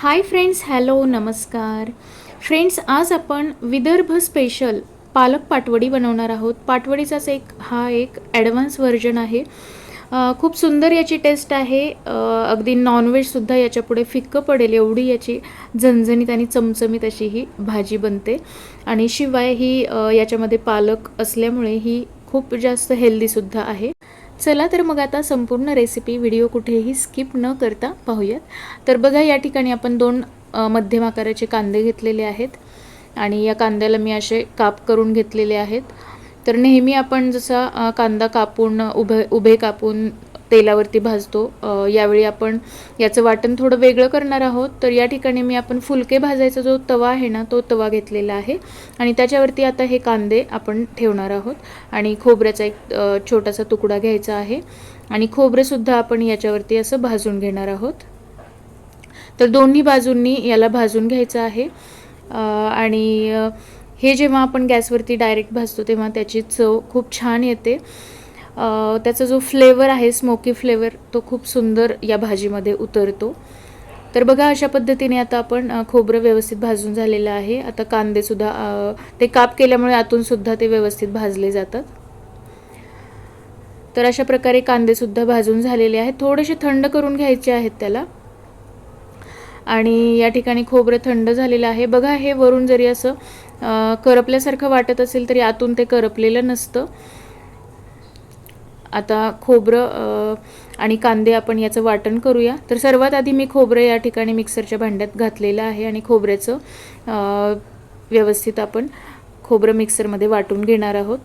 हाय friends hello नमस्कार. Friends आज आपण विदर्भ स्पेशल पालक पाटवडी बनवणार आहोत. पाटवडीचाच एक हा एक ॲडव्हान्स व्हर्जन आहे. खूप सुंदर याची टेस्ट आहे. अगदी नॉनव्हेजसुद्धा याच्यापुढे फिक्कं पडेल एवढी याची. झणझणीत आणि चमचमीत अशी ही भाजी बनते. आणि शिवाय ही याच्यामध्ये पालक असल्यामुळे ही खूप जास्त हेल्दीसुद्धा आहे. चला तर मग आता संपूर्ण रेसिपी व्हिडिओ कुठेही स्किप न करता पाहूयात. तर बघा या ठिकाणी आपण दोन मध्यम आकाराचे कांदे घेतलेले आहेत. आणि या कांद्याला मी असे काप करून घेतलेले आहेत. तर नेहमी आपण जसा कांदा कापून उभे उभे कापून तेलावरती भाजतो. यावेळी आपण याचं वाटण थोडं वेगळं करणार आहोत. तर या ठिकाणी मी आपण फुलके भाजायचा जो तवा आहे ना तो तवा घेतलेला आहे. आणि त्याच्यावरती आता हे कांदे आपण ठेवणार आहोत. आणि खोबऱ्याचा एक छोटासा तुकडा घ्यायचा आहे. आणि खोबरेसुद्धा आपण याच्यावरती असं भाजून घेणार आहोत. तर दोन्ही बाजूंनी याला भाजून घ्यायचं आहे. आणि हे जेव्हा आपण गॅसवरती डायरेक्ट भाजतो तेव्हा त्याची चव खूप छान येते. त्याचा जो फ्लेवर आहे स्मोकी फ्लेवर तो खूप सुंदर या भाजीमध्ये उतरतो. तर बघा अशा पद्धतीने आता आपण खोबरं व्यवस्थित भाजून झालेलं आहे. आता कांदेसुद्धा ते काप केल्यामुळे आतूनसुद्धा ते व्यवस्थित भाजले जातात. तर अशा प्रकारे कांदेसुद्धा भाजून झालेले आहेत. थोडेसे थंड करून घ्यायचे आहेत त्याला. आणि या ठिकाणी खोबरं थंड झालेलं आहे. बघा हे वरून जरी असं करपल्यासारखं वाटत असेल तरी आतून ते करपलेलं नसतं. आता खोबरं आणि कांदे आपण याचं वाटण करूया. तर सर्वात आधी मी खोबरं या ठिकाणी मिक्सरच्या भांड्यात घातलेलं आहे आणि खोबऱ्याचं व्यवस्थित आपण खोबरं मिक्सरमध्ये वाटून घेणार आहोत.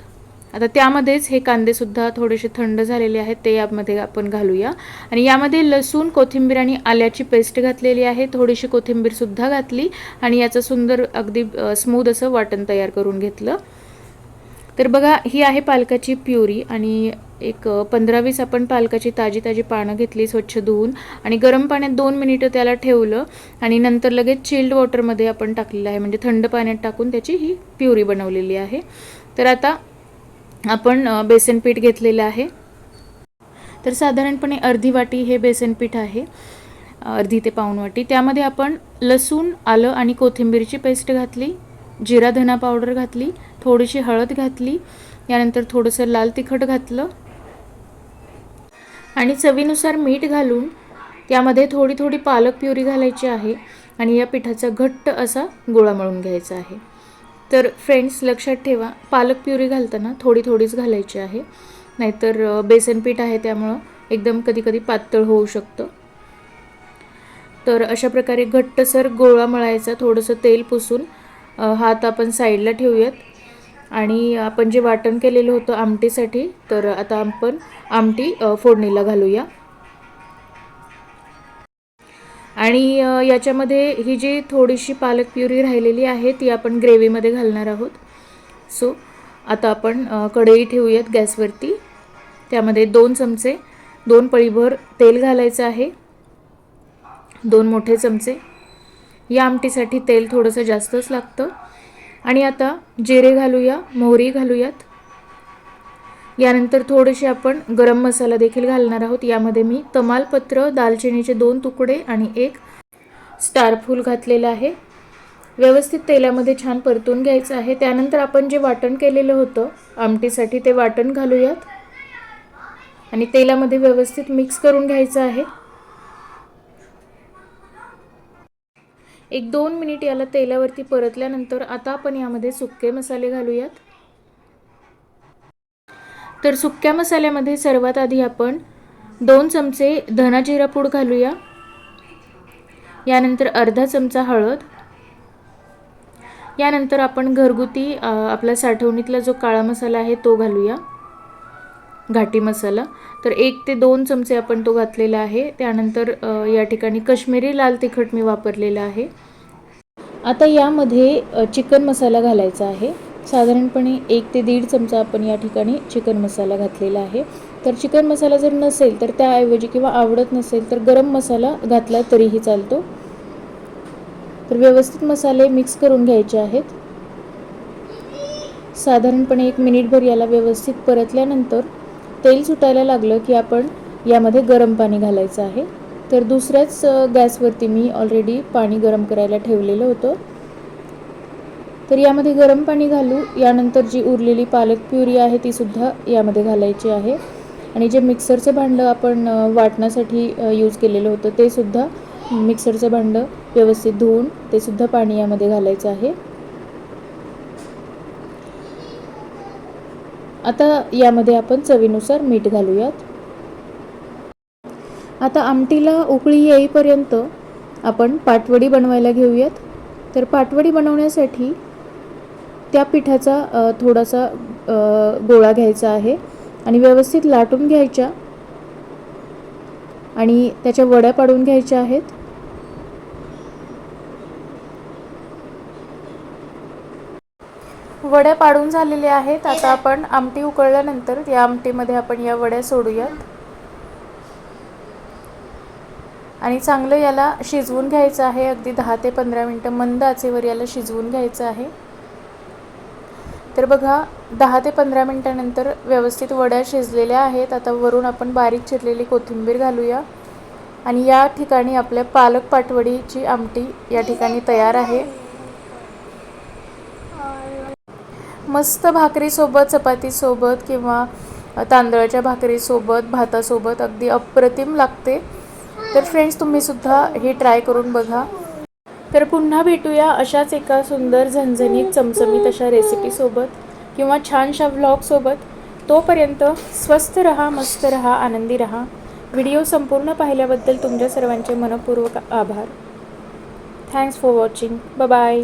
आता त्यामध्येच हे कांदेसुद्धा थोडेसे थंड झालेले आहेत ते यामध्ये आपण घालूया. आणि यामध्ये लसूण कोथिंबीर आणि आल्याची पेस्ट घातलेली आहे. थोडीशी कोथिंबीरसुद्धा घातली आणि याचं सुंदर अगदी स्मूद असं वाटण तयार करून घेतलं. तर बघा ही आहे पालकाची प्युरी आणि एक पंधरा वीस आपण पालकाची ताजी ताजी पानं घेतली स्वच्छ धुवून आणि गरम पाण्यात दोन मिनिटं त्याला ठेवलं आणि नंतर लगेच चिल्ड वॉटरमध्ये आपण टाकलेलं आहे. म्हणजे थंड पाण्यात टाकून त्याची ही प्युरी बनवलेली आहे. तर आता आपण बेसन पीठ घेतलेलं आहे. तर साधारणपणे अर्धी वाटी हे बेसन पीठ आहे. अर्धी ते पाऊण वाटी. त्यामध्ये आपण लसूण आलं आणि कोथिंबीरची पेस्ट घातली जिरा धना पावडर घातली थोडीशी हळद घातली यानंतर थोडंसं लाल तिखट घातलं आणि चवीनुसार मीठ घालून त्यामध्ये थोडी थोडी पालक प्युरी घालायची आहे आणि या पिठाचा घट्ट असा गोळा मळून घ्यायचा आहे. तर फ्रेंड्स लक्षात ठेवा पालक प्युरी घालताना थोडी थोडीच घालायची आहे. नाहीतर बेसन पीठ आहे त्यामुळं एकदम कधीकधी पातळ होऊ शकतं. तर अशा प्रकारे घट्टसर गोळा मळायचा थोडंसं तेल पुसून हात आपण साईडला ठेवूयात. आणि आपण जे वाटण केलेलं होतं आमटीसाठी तर आता आपण आमटी फोडणीला घालूया. आणि याच्यामध्ये ही जी थोडीशी पालक प्युरी राहिलेली आहे ती आपण ग्रेव्हीमध्ये घालणार आहोत. सो आता आपण कढई ठेवूयात गॅसवरती. त्यामध्ये दोन चमचे दोन पळीभर तेल घालायचं आहे. दोन मोठे चमचे. या आमटीसाठी तेल थोडंसं जास्तच लागतं. आणि आता जिरे घालूया मोहरी घालूयात. यानंतर थोडेसे आपण गरम मसाला देखील घालणार आहोत. यामध्ये मी तमालपत्र दालचिनीचे दोन तुकडे आणि एक स्टारफूल घातलेलं आहे. व्यवस्थित तेलामध्ये छान परतून घ्यायचं आहे. त्यानंतर आपण जे वाटण केलेलं होतं आमटीसाठी ते वाटण घालूयात. आणि तेलामध्ये व्यवस्थित मिक्स करून घ्यायचं आहे. एक दोन मिनिट याला तेलावरती परतल्यानंतर आता आपण यामध्ये सुके मसाले घालूयात. तर सुक्या मसाल्यामध्ये सर्वात आधी आपण दोन चमचे धना जिरा पूड घालूया. यानंतर अर्धा चमचा हळद. यानंतर आपण घरगुती आपला साठवणीतला जो काळा मसाला आहे तो घालूया. घाटी मसाला. तर एक ते दोन चमचे आपण तो घातलेला आहे. त्यानंतर या ठिकाणी कश्मीरी लाल तिखट मी वापरलेलं आहे. आता यामध्ये चिकन मसाला घालायचा आहे. साधारणपणे एक ते दीड चमचा आपण या ठिकाणी चिकन मसाला घातलेला आहे. तर चिकन मसाला जर नसेल तर त्याऐवजी किंवा आवडत नसेल तर गरम मसाला घातला तरीही चालतो. तर व्यवस्थित मसाले मिक्स करून घ्यायचे आहेत. साधारणपणे एक मिनिटभर याला व्यवस्थित परतल्यानंतर तेल सुटायला लागलं की आपण यामध्ये गरम पाणी घालायचं आहे. तर दुसऱ्याच गॅसवरती मी ऑलरेडी पाणी गरम करायला ठेवलेलं होतं. तर यामध्ये गरम पाणी घालू यानंतर जी उरलेली पालक प्युरी आहे ती सुद्धा यामध्ये घालायची आहे. आणि जे मिक्सरचं भांडं आपण वाटण्यासाठी यूज केलेलं होतं ते सुद्धा मिक्सरचं भांडं व्यवस्थित धुवून ते सुद्धा पाणी यामध्ये घालायचं आहे. आता यामध्ये आपण चवीनुसार मीठ घालूयात. आता आमटीला उकळी येईपर्यंत आपण पाटवडी बनवायला घेऊयात. तर पाटवडी बनवण्यासाठी त्या पिठाचा थोडासा गोळा घ्यायचा आहे आणि व्यवस्थित लाटून घ्यायच्या आणि त्याच्या वड्या पाडून घ्यायच्या आहेत. वड्या पाडून झालेल्या आहेत. आता आपण आमटी उकळल्यानंतर या आमटीमध्ये आपण या वड्या सोडूयात. आणि चांगलं याला शिजवून घ्यायचं आहे. अगदी दहा ते पंधरा मिनटं मंद आचेवर याला शिजवून घ्यायचं आहे. तर बघा दहा ते पंधरा मिनटानंतर व्यवस्थित वड्या शिजलेल्या आहेत. आता वरून आपण बारीक चिरलेली कोथिंबीर घालूया. आणि या ठिकाणी आपल्या पालक पाटवडीची आमटी या ठिकाणी तयार आहे. मस्त भाकरीसोबत चपातीसोबत किंवा तांदळाच्या भाकरीसोबत भातासोबत अगदी अप्रतिम लागते. तर फ्रेंड्स तुम्हीसुद्धा हे ट्राय करून बघा. तर पुन्हा भेटूया अशाच एका सुंदर झणझणीत चमचमीत अशा रेसिपीसोबत किंवा छानशा व्लॉगसोबत तोपर्यंत स्वस्थ रहा मस्त रहा आनंदी रहा. व्हिडिओ संपूर्ण पाहिल्याबद्दल तुमच्या सर्वांचे मनपूर्वक आभार. Thanks for watching bye